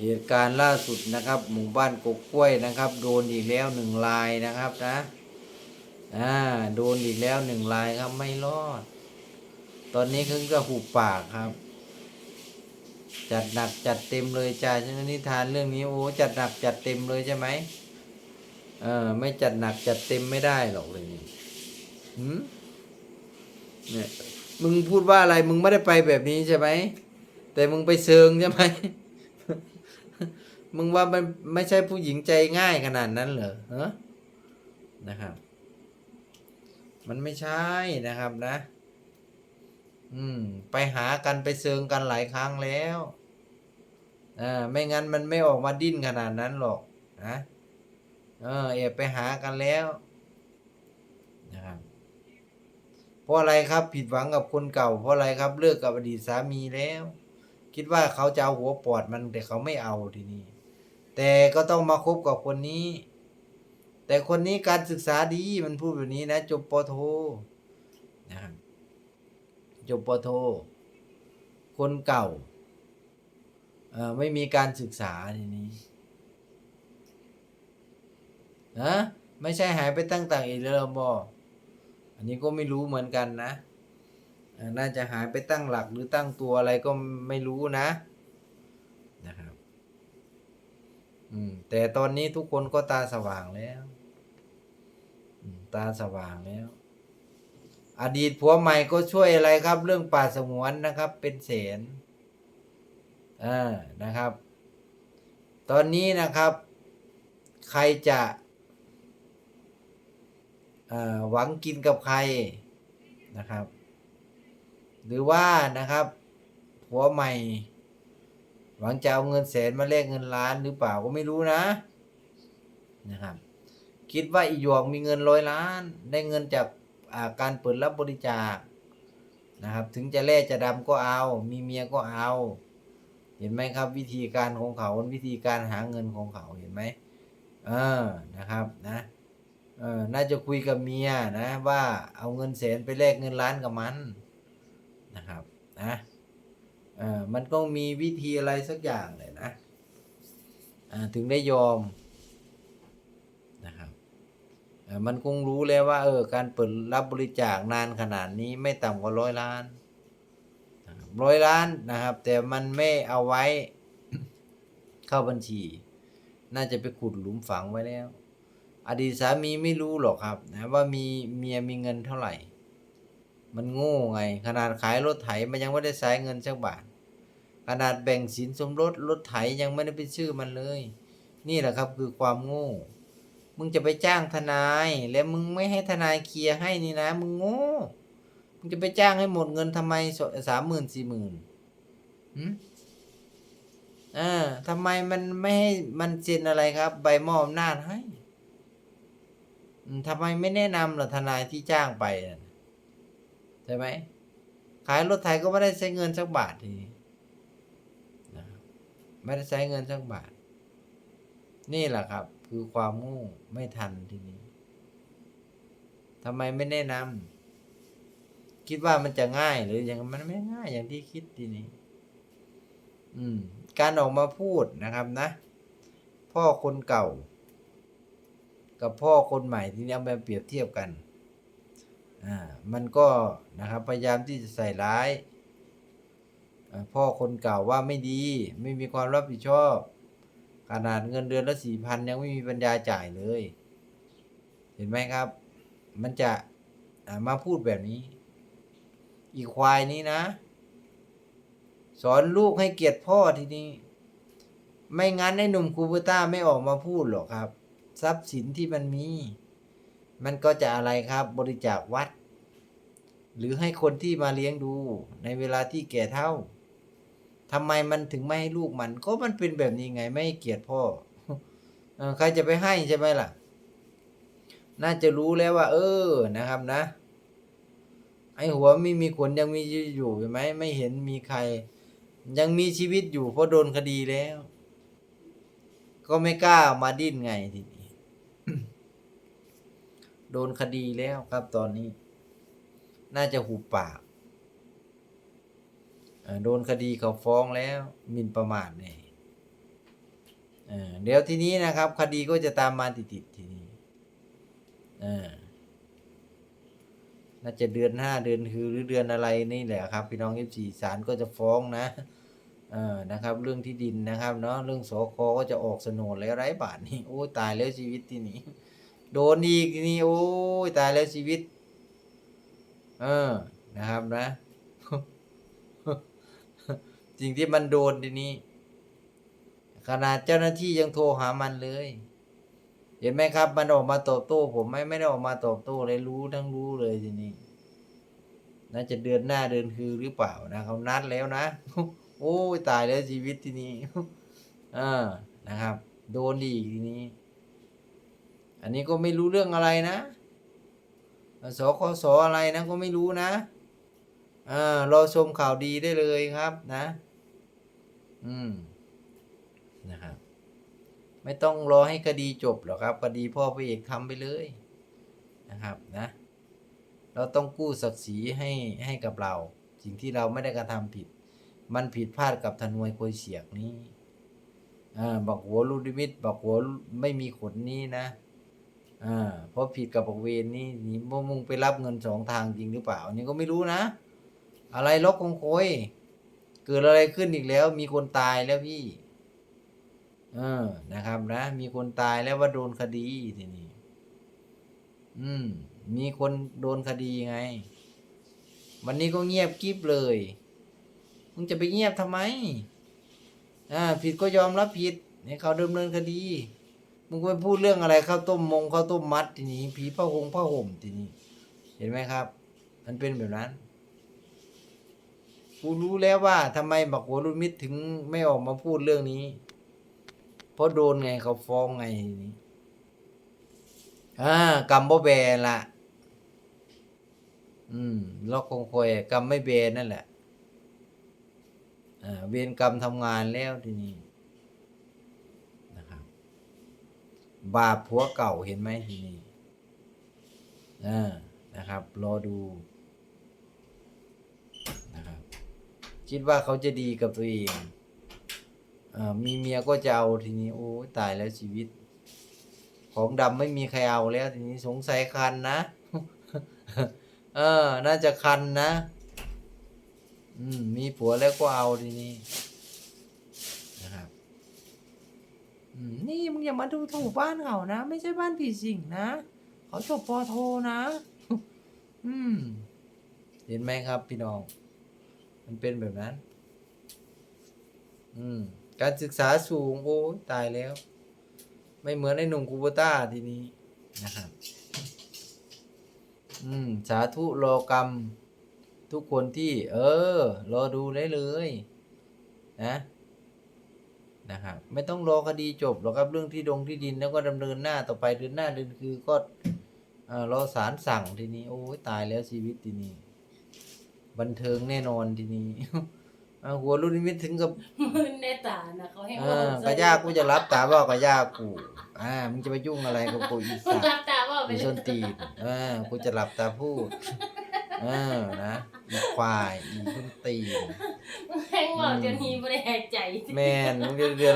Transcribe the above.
เหตุการณ์ล่าสุดนะครับ หมู่บ้านกกกล้วยนะครับ โดนอีกแล้วหนึ่งลายนะครับนะอ่าโดนอีกแล้วหนึ่งลายครับไม่รอด ตอนนี้คือก็หูปากครับ จัดหนักจัดเต็มเลยจ้าใช่ไหมนิทานเรื่องนี้โอ้จัดหนักจัดเต็มเลยใช่ไหมเออไม่จัดหนักจัดเต็มไม่ได้หรอกเลยนี่หืมเนี่ยมึงพูดว่าอะไรมึงไม่ได้ไปแบบนี้ใช่ไหมแต่มึงไปเซิงใช่ไหม มึงว่ามันไม่ใช่ผู้หญิงใจง่ายขนาดนั้นเหรอเฮะนะครับ มันไม่ใช่นะครับนะ อืม ไปหากันไปเซิงกันหลายครั้งแล้วอ่าไม่งั้นมันไม่ออกมาดิ้นขนาดนั้นหรอกนะเออเอบไปหากันแล้วนะครับเพราะอะไรครับ ผิดหวังกับคนเก่า เพราะอะไรครับเลิกกับอดีตสามีแล้ว คิดว่าเขาจะเอาหัวปอดมันแต่เขาไม่เอาทีนี้ แต่ก็ต้องมาคบกับคนนี้ แต่คนนี้การศึกษาดีมันพูดแบบนี้นะจบปโทนะครับจบปโท คนเก่าเอ่อไม่มีการศึกษาทีนี้ฮะไม่ใช่หายไปตั้งต่างอีกแล้วบออันนี้ก็ไม่รู้เหมือนกันนะน่าจะหายไปตั้งหลักหรือตั้งตัวอะไรก็ไม่รู้นะ นะครับ อืม แต่ตอนนี้ทุกคนก็ตาสว่างแล้วตาสว่างแล้ว อดีตผัวใหม่ก็ช่วยอะไรครับ เรื่องป่าสงวนนะครับ เป็นแสนอ่านะครับ ตอนนี้นะครับ ใครจะอ่าหวังกินกับใครนะครับ หรือว่านะครับผัวใหม่ หวังจะเอาเงินแสนมาแลกเงินล้านหรือเปล่าก็ไม่รู้นะนะครับ คิดว่าอีหยวกมีเงินร้อยล้าน ได้เงินจากาการเปิดรับบริจาคนะครับ ถึงจะแร่จะดำก็เอา มีเมียก็เอา เห็นไหมครับ วิธีการของเขาวิธีการหาเงินของเขาเห็นไหมเออนะครับนะเออน่าจะคุยกับเมียนะว่าเอาเงินแสนไปแลกเงินล้านกับมันนะครับนะ ออมันต้องมีวิธีอะไรสักอย่างเลยนะอ่าถึงได้ยอมนะครับอ่อมันคงรู้แล้วว่าเออการเปิดรับบริจาคนานขนาดนี้ไม่ต่ำกว่าร้อยล้านร้อยล้านนะครับ แต่มันไม่เอาไว้เข้าบัญชี น่าจะไปขุดหลุมฝังไว้แล้ว อดีตสามีไม่รู้หรอกครับนะว่ามีเมียมีเงินเท่าไหร่ มันโง่ไง ขนาดขายรถไถมันยังไม่ได้ใช้เงินสักบาท ขนาดแบ่งสินสมรสรถไถยังไม่ได้เป็นชื่อมันเลย นี่แหละครับคือความโง่ มึงจะไปจ้างทนาย แล้วมึงไม่ให้ทนายเคลียร์ให้นี่นะ มึงโง่ มึงจะไปจ้างให้หมดเงินทำไมสามหมื่นสี่หมื่นอืมอ่าทำไมมันไม่ให้มันเซ็นอะไรครับ ใบมอบอำนาจให้ทำไมไม่แนะนำล่ะทนายที่จ้างไปใช่ไหมขายรถไถก็ไม่ได้ใช้เงินสักบาททีนี้ ไม่ได้ใช้เงินสักบาท นี่แหละครับ คือความโง่ไม่ทันทีนี้ทำไมไม่แนะนำคิดว่ามันจะง่ายหรือยังมันไม่ง่ายอย่างที่คิดทีนี้ อืม การออกมาพูดนะครับนะ พ่อคนเก่า กับพ่อคนใหม่ที่นี้เอามาเปรียบเทียบกัน อ่า มันก็นะครับ พยายามที่จะใส่ร้าย พ่อคนเก่าว่าไม่ดี ไม่มีความรับผิดชอบ ขนาดเงินเดือนละสี่พันยังไม่มีปัญญาจ่ายเลย เห็นไหมครับ มันจะมาพูดแบบนี้ อีควายนี้นะ สอนลูกให้เกียรติพ่อทีนี้ ไม่งั้นไอ้หนุ่มคูเปต้าไม่ออกมาพูดหรอกครับ ทรัพย์สินที่มันมี มันก็จะอะไรครับ บริจาควัด หรือให้คนที่มาเลี้ยงดูในเวลาที่แก่เท่า ทำไมมันถึงไม่ให้ลูกมัน ก็มันเป็นแบบนี้ไงไม่เกียรติพ่อใครจะไปให้ใช่ไหมล่ะ น่าจะรู้แล้วว่า เออนะครับนะ ไอหัวไม่มีขนยังมีอยู่ใช่ไหมไม่เห็นมีใคร ยังมีชีวิตอยู่เพราะโดนคดีแล้ว ก็ไม่กล้ามาดิ้นไงทีนี้โดนคดีแล้วครับตอนนี้ น่าจะหูปาก โดนคดีเขาฟ้องแล้วหมินประมาทเนี่ยเดี๋ยวทีนี้นะครับ คดีก็จะตามมาติดๆทีนี้น่าจะเดือนห้าเดือนคือหรือเดือนอะไรนี่แหละครับ พี่น้องเอฟซีศาลก็จะฟ้องนะเออนะครับ เรื่องที่ดินนะครับเนาะเรื่องสคก็จะออกโฉนดแล้วไร้บาทนี่โอ้ตายแล้วชีวิตที่นี่โดนอีกนี่โอ้ตายแล้วชีวิต เออนะครับนะ สิ่งที่มันโดนทีนี้ ขนาดเจ้าหน้าที่ยังโทรหามันเลย เห็นไหมครับ มันออกมาตอบโต้ ผมไม่ไม่ได้ออกมาตอบโต้เลยรู้ทั้งรู้เลยทีนี้น่าจะเดือนหน้าเดือนคือหรือเปล่านะเขานัดแล้วนะโอ้ยตายแล้วชีวิตทีนี้เออนะครับ โดนอีทีนี้ อันนี้ก็ไม่รู้เรื่องอะไรนะสคสอะไรนะก็ไม่รู้นะเออรอชมข่าวดีได้เลยครับนะ อืมนะครับไม่ต้องรอให้คดีจบหรอกครับคดีพ่อพระเอกทำไปเลยนะครับนะ เราต้องกู้ศักดิ์ศรีให้ให้กับเรา สิ่งที่เราไม่ได้กระทำผิด มันผิดพลาดกับธนวยโกยเสียกนี้อ่าบักหัวลูดิมิตบักหัวไม่มีขนนี้นะอ่าเพราะผิดกับบักเวนนี่นี่มึงมึงไปรับเงินสองทางจริงหรือเปล่า อันนี่ก็ไม่รู้นะ อะไรล็อกคงโคย เกิดอะไรขึ้นอีกแล้ว มีคนตายแล้วพี่ เออนะครับนะ มีคนตายแล้วว่าโดนคดีทีนี้อืม มีคนโดนคดีไง วันนี้ก็เงียบกริบเลยมึงจะไปเงียบทำไม อ่า ผิดก็ยอมรับผิดให้เขาดำเนินคดีมึงไปพูดเรื่องอะไรข้าวต้มมงข้าวต้มมัดทีนี้ผีผ้าหงผ้าห่มทีนี้ เห็นไหมครับ มันเป็นแบบนั้น กูรู้แล้วว่าทำไมบักหัวรุ่นมิตรถึงไม่ออกมาพูดเรื่องนี้ เพราะโดนไงเขาฟ้องไงทีนี้อ่ากรรมบ่แบนละอืมล็อกคงคอยกรรมไม่แบนนั่นแหละอ่าเวรกรรมทำงานแล้วทีนี้นะครับ บาปผัวเก่าเห็นไหมทีนี้อ่านะครับ รอดู นะครับ คิดว่าเขาจะดีกับตัวเองอ่ามีเมียก็จะเอาทีนี้โอ้ตายแล้วชีวิต ของดำไม่มีใครเอาแล้ว ทีนี้สงสัยคันนะ เออ น่าจะคันนะ อืม มีผัวแล้วก็เอาทีนี้นะครับอืมนี่มึงอย่ามาดูถูกบ้านเขานะ ไม่ใช่บ้านผีสิงนะ เขาจบปอโทนะ อืม เห็นไหมครับพี่น้อง มันเป็นแบบนั้น อืม การศึกษาสูง โอ้ยตายแล้ว ไม่เหมือนไอ้หนุ่มคูโบต้าทีนี้นะครับ อืม สาธุรอกรรม ทุกคนที่ เออ รอดูได้เลย นะนะครับไม่ต้องรอคดีจบหรอกครับเรื่องที่ดงที่ดินแล้วก็ดำเนินหน้าต่อไปเดือนหน้าเดือนคือก็เอ่อรอศาลสั่งทีนี้ โอ้ยตายแล้วชีวิตทีนี้ บันเทิงแน่นอนทีนี้เอาหัวรุ่นนิมิตถึงกับมึนในตานะเขาให้เออกระยากูจะรับตาบอกกระยากูอ่ามึงจะไปยุ่งอะไรกับกูอีมึงสัตว์รับตาว่าไปอีเลส้ยนตีนเออกูจะหลับตาพูดเออนะอีควายอีส้นตีนมึงแห้งบอกจนฮีไม่ได้หายใจ แม่นมึงจะเดือน